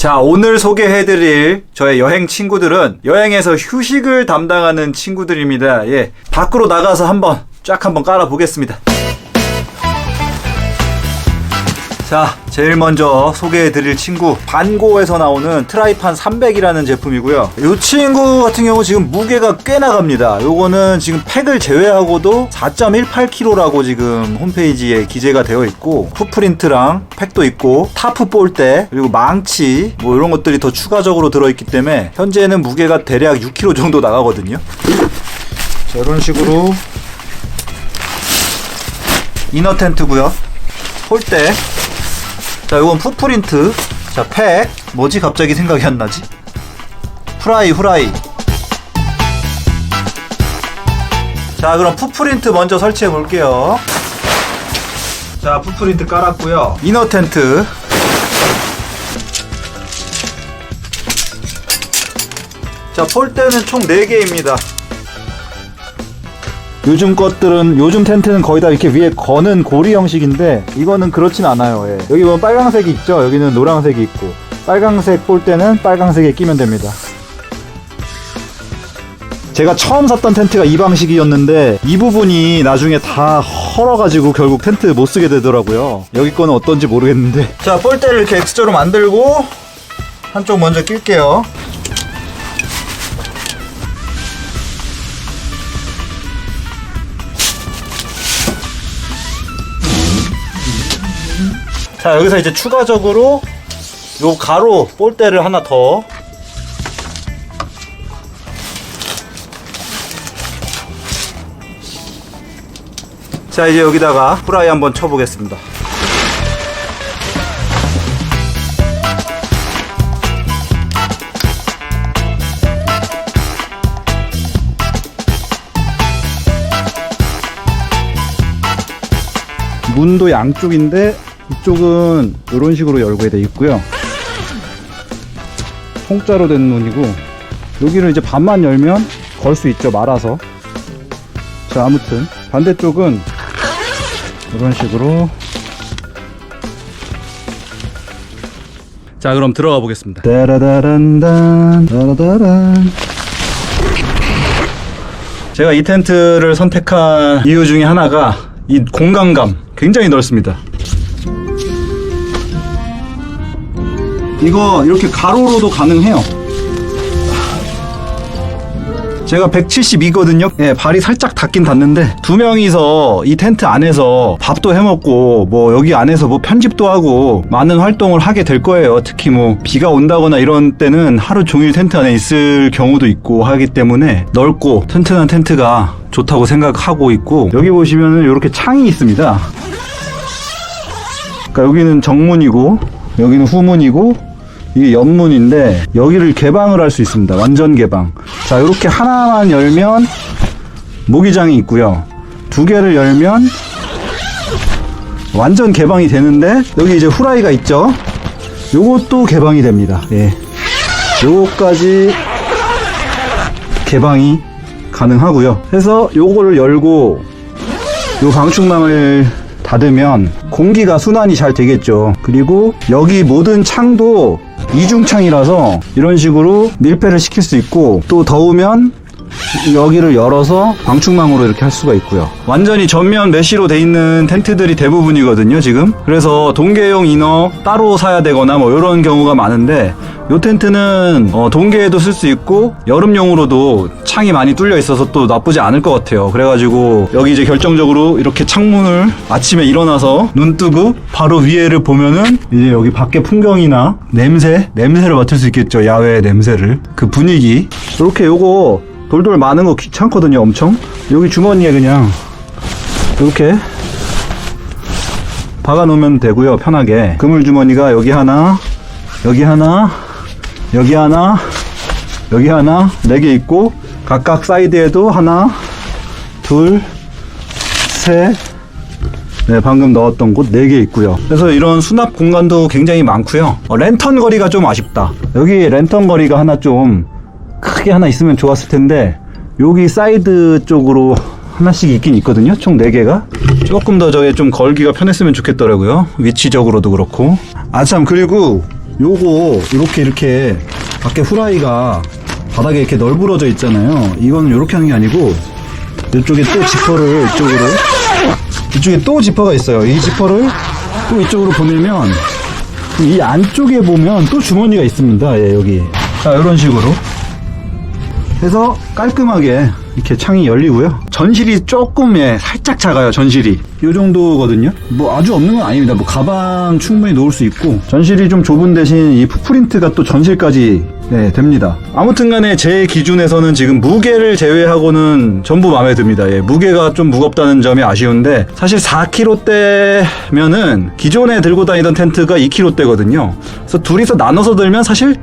자, 오늘 소개해드릴 저의 여행 친구들은 여행에서 휴식을 담당하는 친구들입니다. 예. 밖으로 나가서 한번 쫙 한번 깔아보겠습니다. 자, 제일 먼저 소개해드릴 친구 반고에서 나오는 트라이판 300이라는 제품이고요. 이 친구 같은 경우 지금 무게가 꽤 나갑니다. 요거는 지금 팩을 제외하고도 4.18kg라고 지금 홈페이지에 기재가 되어 있고 풋프린트랑 팩도 있고 타프 볼대 그리고 망치 뭐 이런 것들이 더 추가적으로 들어있기 때문에 현재는 무게가 대략 6kg 정도 나가거든요. 자, 이런 식으로 이너 텐트고요. 폴대 자, 이건 풋프린트. 자, 팩. 뭐지? 갑자기 생각이 안 나지? 후라이, 후라이. 자, 그럼 풋프린트 먼저 설치해 볼게요. 자, 풋프린트 깔았고요. 이너 텐트. 자, 폴대는 총 4개입니다. 요즘 것들은 요즘 텐트는 거의 다 이렇게 위에 거는 고리 형식인데 이거는 그렇진 않아요. 예. 여기 보면 빨강색이 있죠. 여기는 노란색이 있고 빨강색 볼 때는 빨강색에 끼면 됩니다. 제가 처음 샀던 텐트가 이 방식이었는데 이 부분이 나중에 다 헐어가지고 결국 텐트 못 쓰게 되더라고요. 여기 거는 어떤지 모르겠는데. 자, 볼대를 이렇게 X자로 만들고 한쪽 먼저 낄게요. 자 여기서 이제 추가적으로 요 가로 볼대를 하나 더. 자 이제 여기다가 후라이 한번 쳐보겠습니다. 문도 양쪽인데 이쪽은 이런 식으로 열고 돼 있고요. 통짜로 된 문이고 여기를 이제 반만 열면 걸 수 있죠 말아서. 자 아무튼 반대쪽은 이런 식으로. 자 그럼 들어가 보겠습니다. 따라다란단 따라다란. 제가 이 텐트를 선택한 이유 중에 하나가 이 공간감 굉장히 넓습니다. 이거 이렇게 가로로도 가능해요. 제가 172거든요. 예, 발이 살짝 닿긴 닿는데 두 명이서 이 텐트 안에서 밥도 해 먹고 뭐 여기 안에서 뭐 편집도 하고 많은 활동을 하게 될 거예요. 특히 뭐 비가 온다거나 이런 때는 하루 종일 텐트 안에 있을 경우도 있고 하기 때문에 넓고 튼튼한 텐트가 좋다고 생각하고 있고 여기 보시면은 이렇게 창이 있습니다. 그러니까 여기는 정문이고 여기는 후문이고 이게 옆문인데 여기를 개방을 할 수 있습니다. 완전 개방. 자, 이렇게 하나만 열면 모기장이 있고요. 두 개를 열면 완전 개방이 되는데 여기 이제 후라이가 있죠. 요것도 개방이 됩니다. 예. 요거까지 개방이 가능하고요. 해서 요거를 열고 요 방충망을 닫으면 공기가 순환이 잘 되겠죠. 그리고 여기 모든 창도 이중창이라서 이런 식으로 밀폐를 시킬 수 있고 또 더우면 여기를 열어서 방충망으로 이렇게 할 수가 있고요. 완전히 전면 메쉬로 돼 있는 텐트들이 대부분이거든요, 지금. 그래서 동계용 이너 따로 사야 되거나 뭐 이런 경우가 많은데 이 텐트는 어, 동계에도 쓸 수 있고 여름용으로도 창이 많이 뚫려 있어서 또 나쁘지 않을 것 같아요. 그래가지고 여기 이제 결정적으로 이렇게 창문을 아침에 일어나서 눈 뜨고 바로 위에를 보면은 이제 여기 밖에 풍경이나 냄새, 냄새를 맡을 수 있겠죠. 야외 냄새를. 그 분위기. 이렇게 요거 돌돌 많은 거 귀찮거든요, 엄청. 여기 주머니에 그냥 이렇게 박아 놓으면 되고요, 편하게. 그물 주머니가 여기 하나, 여기 하나, 여기 하나, 여기 하나, 네 개 있고 각각 사이드에도 하나, 둘, 셋, 네, 방금 넣었던 곳 4개 있고요. 그래서 이런 수납 공간도 굉장히 많고요. 어, 랜턴 거리가 좀 아쉽다. 여기 랜턴 거리가 하나 좀 크게 하나 있으면 좋았을 텐데 여기 사이드 쪽으로 하나씩 있긴 있거든요. 총 4개가. 조금 더 저게 좀 걸기가 편했으면 좋겠더라고요. 위치적으로도 그렇고. 아, 참, 그리고 요거 이렇게 이렇게 밖에 후라이가 바닥에 이렇게 널브러져 있잖아요. 이거는 이렇게 하는 게 아니고 이쪽에 또 지퍼를 이쪽으로 이쪽에 또 지퍼가 있어요. 이 지퍼를 또 이쪽으로 보내면 이 안쪽에 보면 또 주머니가 있습니다. 예, 여기. 자, 이런 식으로. 해서 깔끔하게 이렇게 창이 열리고요. 전실이 조금 예, 살짝 작아요. 전실이 이 정도거든요. 뭐 아주 없는 건 아닙니다. 뭐 가방 충분히 놓을 수 있고 전실이 좀 좁은 대신 이 풋프린트가 또 전실까지 네, 됩니다. 아무튼간에 제 기준에서는 지금 무게를 제외하고는 전부 마음에 듭니다. 예, 무게가 좀 무겁다는 점이 아쉬운데 사실 4kg대면은 기존에 들고 다니던 텐트가 2kg대거든요. 그래서 둘이서 나눠서 들면 사실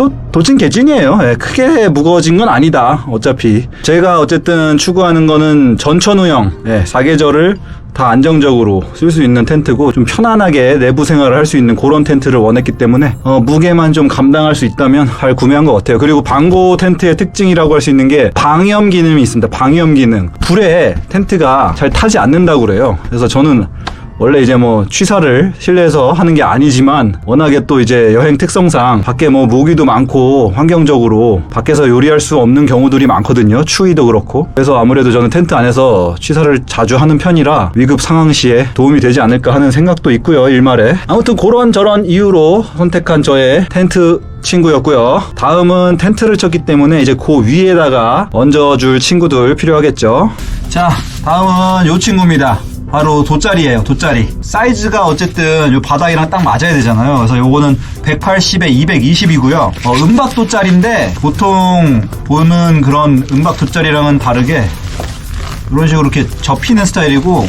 또 도찐 개찐이에요. 예, 크게 무거워진 건 아니다. 어차피 제가 어쨌든 추구하는 거는 전천후형 예, 사계절을 다 안정적으로 쓸 수 있는 텐트고 좀 편안하게 내부 생활을 할 수 있는 그런 텐트를 원했기 때문에 어, 무게만 좀 감당할 수 있다면 잘 구매한 것 같아요. 그리고 방고 텐트의 특징이라고 할 수 있는 게 방염 기능이 있습니다. 방염 기능. 불에 텐트가 잘 타지 않는다고 그래요. 그래서 저는 원래 이제 뭐 취사를 실내에서 하는 게 아니지만 워낙에 또 이제 여행 특성상 밖에 뭐 모기도 많고 환경적으로 밖에서 요리할 수 없는 경우들이 많거든요. 추위도 그렇고. 그래서 아무래도 저는 텐트 안에서 취사를 자주 하는 편이라 위급 상황 시에 도움이 되지 않을까 하는 생각도 있고요. 일말에. 아무튼 그런 저런 이유로 선택한 저의 텐트 친구였고요. 다음은 텐트를 쳤기 때문에 이제 그 위에다가 얹어줄 친구들 필요하겠죠. 자, 다음은 요 친구입니다. 바로 돗자리예요, 돗자리. 사이즈가 어쨌든 요 바닥이랑 딱 맞아야 되잖아요. 그래서 요거는 180에 220이고요. 어, 은박 돗자리인데 보통 보는 그런 은박 돗자리랑은 다르게 이런 식으로 이렇게 접히는 스타일이고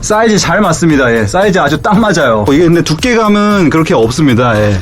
사이즈 잘 맞습니다. 예. 사이즈 아주 딱 맞아요. 이게 근데 두께감은 그렇게 없습니다. 예.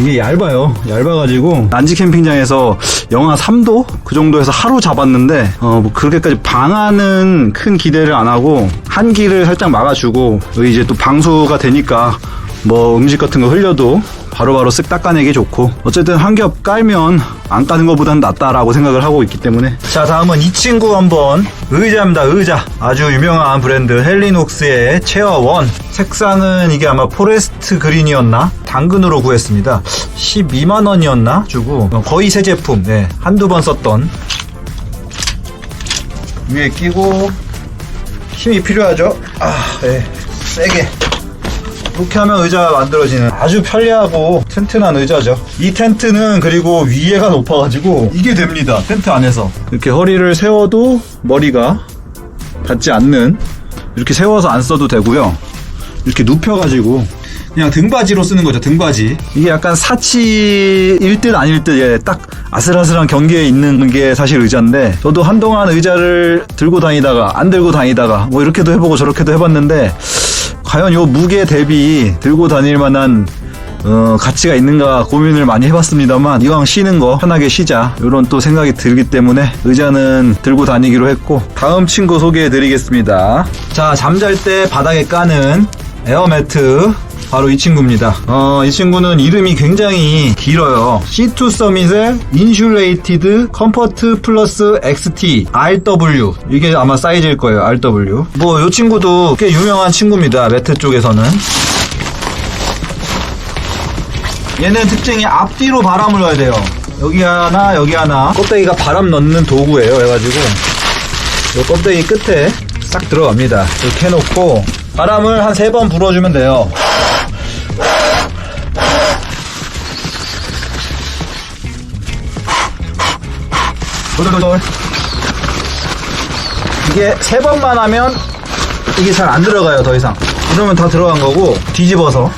이게 얇아요. 얇아가지고 난지 캠핑장에서 영하 3도 그 정도에서 하루 잡았는데 어, 뭐 그렇게까지 방안은 큰 기대를 안 하고 한기를 살짝 막아주고 이제 또 방수가 되니까 뭐 음식 같은 거 흘려도 바로바로 쓱 닦아내기 좋고 어쨌든 한 겹 깔면 안 까는 것보단 낫다라고 생각을 하고 있기 때문에. 자 다음은 이 친구 한번. 의자입니다 의자. 아주 유명한 브랜드 헬리녹스의 체어 원. 색상은 이게 아마 포레스트 그린이었나? 당근으로 구했습니다. 12만원이었나? 주고 어, 거의 새 제품. 네, 한두 번 썼던. 위에 끼고 힘이 필요하죠? 아 네. 세게 이렇게 하면 의자가 만들어지는 아주 편리하고 튼튼한 의자죠. 이 텐트는 그리고 위에가 높아가지고 이게 됩니다. 텐트 안에서 이렇게 허리를 세워도 머리가 닿지 않는 이렇게 세워서 안 써도 되고요. 이렇게 눕혀가지고 그냥 등받이로 쓰는 거죠. 등받이. 이게 약간 사치일 듯 아닐 듯, 예, 딱 아슬아슬한 경계에 있는 게 사실 의자인데, 저도 한동안 의자를 들고 다니다가, 안 들고 다니다가, 뭐 이렇게도 해보고 저렇게도 해봤는데, 과연 요 무게 대비 들고 다닐 만한 어, 가치가 있는가 고민을 많이 해봤습니다만 이왕 쉬는 거 편하게 쉬자. 이런 또 생각이 들기 때문에 의자는 들고 다니기로 했고 다음 친구 소개해 드리겠습니다. 자 잠잘 때 바닥에 까는 에어매트 바로 이 친구입니다. 어, 이 친구는 이름이 굉장히 길어요. C2 서밋의 인슐레이티드 컴포트 플러스 XT RW 이게 아마 사이즈일 거예요. RW. 뭐 이 친구도 꽤 유명한 친구입니다. 매트 쪽에서는. 얘는 특징이 앞뒤로 바람을 넣어야 돼요. 여기 하나, 여기 하나. 껍데기가 바람 넣는 도구예요. 해가지고 이 껍데기 끝에 싹 들어갑니다. 이렇게 해놓고 바람을 한 세 번 불어주면 돼요. 돌돌돌. 이게 세 번만 하면 이게 잘 안 들어가요, 더 이상. 이러면 다 들어간 거고, 뒤집어서.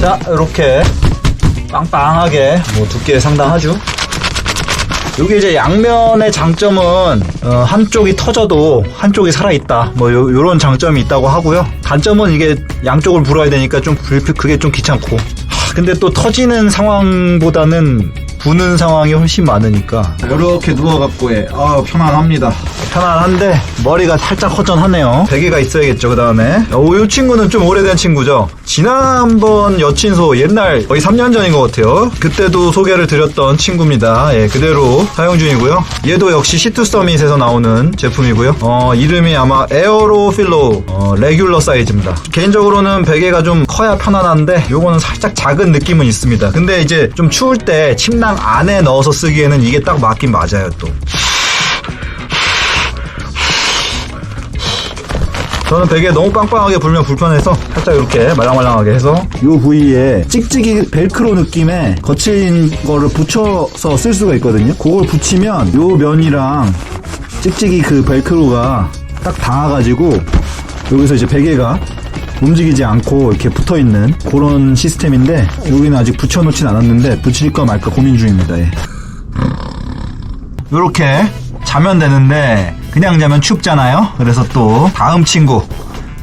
자, 이렇게 빵빵하게, 뭐 두께 상당하죠? 요게 이제 양면의 장점은 어, 한쪽이 터져도 한쪽이 살아있다 뭐 요, 요런 장점이 있다고 하고요 단점은 이게 양쪽을 불어야 되니까 좀 불, 그게 좀 귀찮고 하, 근데 또 터지는 상황보다는 부는 상황이 훨씬 많으니까 이렇게 누워갖고 해. 아 편안합니다. 편안한데 머리가 살짝 허전하네요. 베개가 있어야겠죠 그 다음에. 이 친구는 좀 오래된 친구죠. 지난번 여친소 옛날 거의 3년 전인 것 같아요. 그때도 소개를 드렸던 친구입니다. 예, 그대로 사용 중이고요. 얘도 역시 시투 서밋에서 나오는 제품이고요. 어, 이름이 아마 에어로 필로우 어, 레귤러 사이즈입니다. 개인적으로는 베개가 좀 커야 편안한데 요거는 살짝 작은 느낌은 있습니다. 근데 이제 좀 추울 때 침낭 안에 넣어서 쓰기에는 이게 딱 맞긴 맞아요 또. 저는 베개 너무 빵빵하게 불면 불편해서 살짝 이렇게 말랑말랑하게 해서 이 부위에 찍찍이 벨크로 느낌의 거친 거를 붙여서 쓸 수가 있거든요. 그걸 붙이면 이 면이랑 찍찍이 그 벨크로가 딱 닿아가지고 여기서 이제 베개가 움직이지 않고 이렇게 붙어 있는 그런 시스템인데 여기는 아직 붙여 놓진 않았는데 붙일까 말까 고민 중입니다. 예. 요렇게 자면 되는데 그냥 자면 춥잖아요. 그래서 또 다음 친구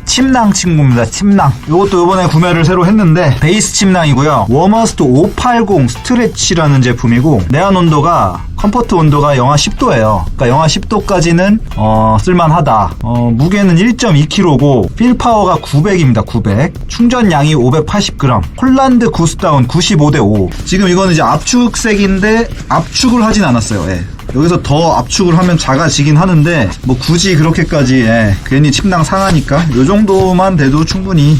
침낭 친구입니다. 침낭. 이것도 이번에 구매를 새로 했는데 베이스 침낭이고요. 워머스트 580 스트레치라는 제품이고 내한 온도가 컴포트 온도가 영하 10도예요. 그러니까 영하 10도까지는 어, 쓸만하다. 어, 무게는 1.2kg고 필 파워가 900입니다. 900. 충전량이 580g. 폴란드 구스다운 95대 5. 지금 이거는 이제 압축색인데 압축을 하진 않았어요. 예. 여기서 더 압축을 하면 작아지긴 하는데 뭐 굳이 그렇게까지 예, 괜히 침낭 상하니까 요 정도만 돼도 충분히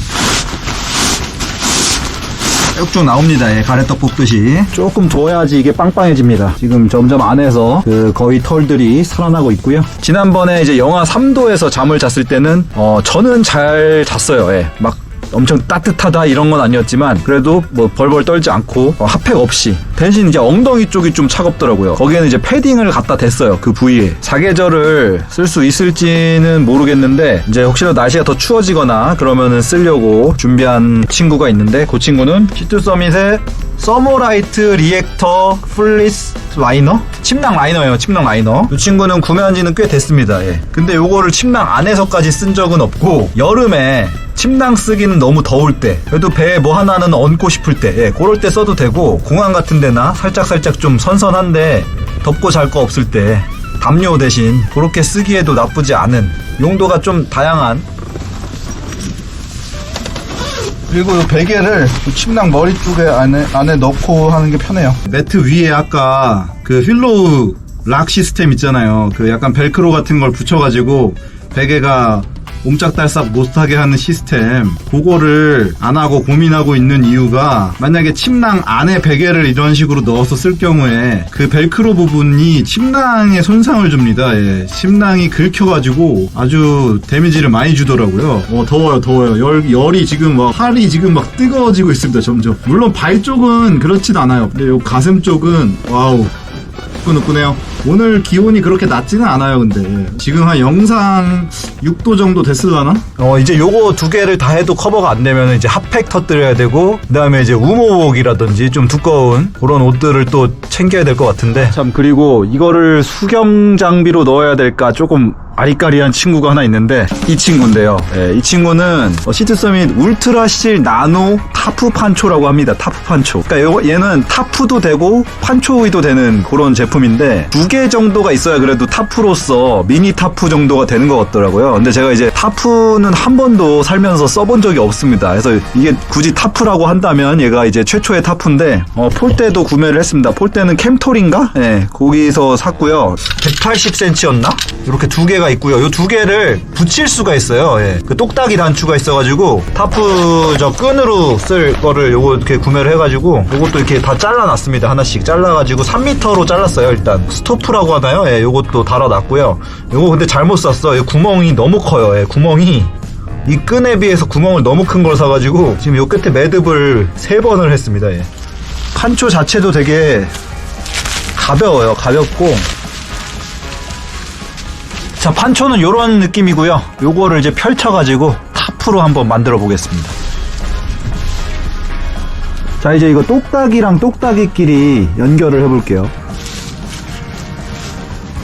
쭉쭉 나옵니다. 예, 가래떡 볶듯이. 조금 둬야지 이게 빵빵해집니다. 지금 점점 안에서 그 거의 털들이 살아나고 있고요. 지난번에 이제 영하 3도에서 잠을 잤을 때는 어 저는 잘 잤어요. 예. 막 엄청 따뜻하다 이런 건 아니었지만 그래도 뭐 벌벌 떨지 않고 어, 핫팩 없이 대신 이제 엉덩이 쪽이 좀 차갑더라고요. 거기에는 이제 패딩을 갖다 댔어요. 그 부위에 사계절을 쓸 수 있을지는 모르겠는데 이제 혹시나 날씨가 더 추워지거나 그러면은 쓰려고 준비한 친구가 있는데 그 친구는 시트 서밋의 서머라이트 리액터 플리스 라이너? 침낭 라이너예요. 침낭 라이너. 이 친구는 구매한 지는 꽤 됐습니다. 예. 근데 요거를 침낭 안에서까지 쓴 적은 없고 여름에 침낭 쓰기는 너무 더울 때 그래도 배에 뭐 하나는 얹고 싶을 때 예, 그럴 때 써도 되고 공항 같은 데나 살짝살짝 좀 선선한데 덥고 잘 거 없을 때 담요 대신 그렇게 쓰기에도 나쁘지 않은 용도가 좀 다양한 그리고 이 베개를 이 침낭 머리 쪽에 안에, 안에 넣고 하는 게 편해요. 매트 위에 아까 그 휠로우 락 시스템 있잖아요. 그 약간 벨크로 같은 걸 붙여가지고 베개가 옴짝달싹 못하게 하는 시스템 그거를 안 하고 고민하고 있는 이유가 만약에 침낭 안에 베개를 이런 식으로 넣어서 쓸 경우에 그 벨크로 부분이 침낭에 손상을 줍니다. 예. 침낭이 긁혀가지고 아주 데미지를 많이 주더라고요. 어 더워요 더워요. 열, 열이 지금 막 팔이 지금 막 뜨거워지고 있습니다 점점. 물론 발 쪽은 그렇진 않아요. 근데 요 가슴 쪽은 와우 후끈후끈해요. 오늘 기온이 그렇게 낮지는 않아요, 근데. 지금 한 영상 6도 정도 됐을라나? 어, 이제 요거 두 개를 다 해도 커버가 안 되면 이제 핫팩 터뜨려야 되고, 그 다음에 이제 우모복이라든지 좀 두꺼운 그런 옷들을 또 챙겨야 될 것 같은데. 참, 그리고 이거를 수경 장비로 넣어야 될까 조금 아리까리한 친구가 하나 있는데 이 친구인데요. 예, 이 친구는 어, 시트 서밋 울트라 실 나노 타프 판초라고 합니다. 타프 판초. 그러니까 요- 얘는 타프도 되고 판초이도 되는 그런 제품인데 두 개 정도가 있어야 그래도 타프로서 미니 타프 정도가 되는 것 같더라고요. 근데 제가 이제 타프는 한 번도 살면서 써본 적이 없습니다. 그래서 이게 굳이 타프라고 한다면 얘가 이제 최초의 타프인데 어, 폴대도 구매를 했습니다. 폴대는 캠톨인가? 예, 거기서 샀고요. 180cm였나? 이렇게 두 개가 있고요. 이두 개를 붙일 수가 있어요. 예. 그 똑딱이 단추가 있어가지고 타프 저 끈으로 쓸 거를 요거 이렇게 구매를 해가지고 요것도 이렇게 다 잘라놨습니다. 하나씩 잘라가지고 3m로 잘랐어요. 일단 스토프라고 하나요? 예, 요것도 달아놨고요. 요거 근데 잘못 샀어. 이 구멍이 너무 커요. 예, 구멍이 이 끈에 비해서 구멍을 너무 큰 걸 사가지고 지금 요 끝에 매듭을 세 번을 했습니다. 예. 판초 자체도 되게 가벼워요. 가볍고 자, 판초는 이런 느낌이고요. 요거를 이제 펼쳐가지고 타프로 한번 만들어 보겠습니다. 자, 이제 이거 똑딱이랑 똑딱이끼리 연결을 해볼게요.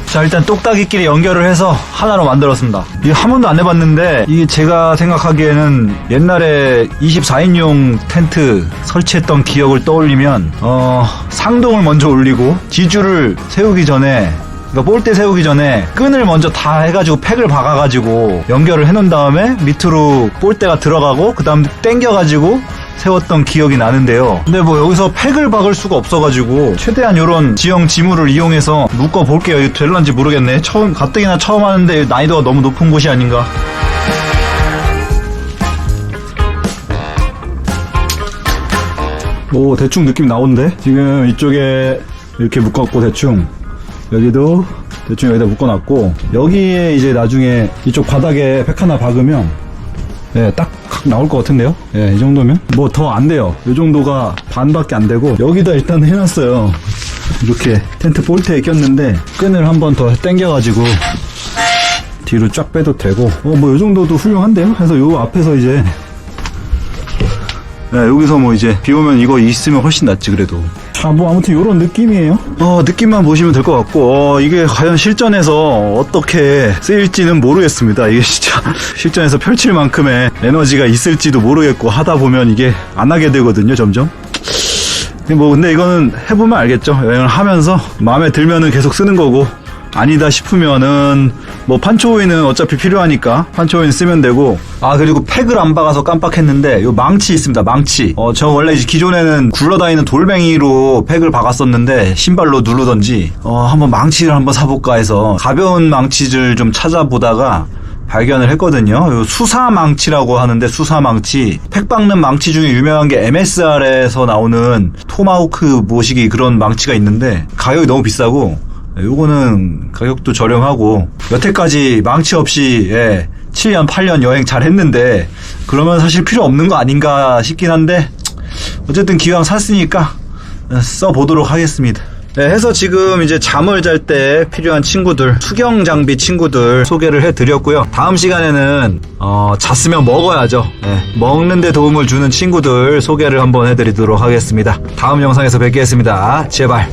자 일단 똑딱이끼리 연결을 해서 하나로 만들었습니다 이게 한 번도 안 해봤는데 이게 제가 생각하기에는 옛날에 24인용 텐트 설치했던 기억을 떠올리면 어 상동을 먼저 올리고 지주를 세우기 전에 그러니까 볼대 세우기 전에 끈을 먼저 다 해가지고 팩을 박아가지고 연결을 해놓은 다음에 밑으로 볼대가 들어가고 그 다음 당겨가지고 세웠던 기억이 나는데요. 근데 뭐 여기서 팩을 박을 수가 없어가지고 최대한 이런 지형 지물을 이용해서 묶어 볼게요. 이거 될런지 모르겠네. 처음 가뜩이나 처음 하는데 난이도가 너무 높은 곳이 아닌가. 오 대충 느낌 나오는데 지금 이쪽에 이렇게 묶었고 대충 여기도 대충 여기다 묶어놨고 여기에 이제 나중에 이쪽 바닥에 팩 하나 박으면 예, 딱 나올 것 같은데요? 예, 이 정도면? 뭐 더 안 돼요. 이 정도가 반밖에 안 되고, 여기다 일단 해놨어요. 이렇게 텐트 볼트에 꼈는데, 끈을 한 번 더 당겨가지고, 뒤로 쫙 빼도 되고, 어, 뭐 이 정도도 훌륭한데요? 그래서 요 앞에서 이제, 네, 여기서 뭐 이제 비 오면 이거 있으면 훨씬 낫지 그래도. 자, 뭐 아무튼 요런 느낌이에요. 어, 느낌만 보시면 될 것 같고, 어, 이게 과연 실전에서 어떻게 쓰일지는 모르겠습니다. 이게 진짜 실전에서 펼칠 만큼의 에너지가 있을지도 모르겠고 하다 보면 이게 안 하게 되거든요, 점점. 뭐 근데 이거는 해보면 알겠죠. 여행을 하면서 마음에 들면은 계속 쓰는 거고 아니다 싶으면은 뭐 판초오이는 어차피 필요하니까 판초오이는 쓰면 되고. 아 그리고 팩을 안 박아서 깜빡했는데 요 망치 있습니다 망치. 어 저 원래 기존에는 굴러다니는 돌멩이로 팩을 박았었는데 신발로 누르던지 어 한번 망치를 한번 사볼까 해서 가벼운 망치를 좀 찾아보다가 발견을 했거든요. 요 수사 망치라고 하는데 수사 망치. 팩 박는 망치 중에 유명한 게 MSR에서 나오는 토마호크 모시기 그런 망치가 있는데 가격이 너무 비싸고 요거는 가격도 저렴하고 여태까지 망치 없이 예, 7년 8년 여행 잘 했는데 그러면 사실 필요 없는 거 아닌가 싶긴 한데 어쨌든 기왕 샀으니까 써보도록 하겠습니다. 네, 해서 지금 이제 잠을 잘 때 필요한 친구들, 수경 장비 친구들 소개를 해드렸고요. 다음 시간에는 어, 잤으면 먹어야죠. 네, 먹는데 도움을 주는 친구들 소개를 한번 해드리도록 하겠습니다. 다음 영상에서 뵙겠습니다. 제발.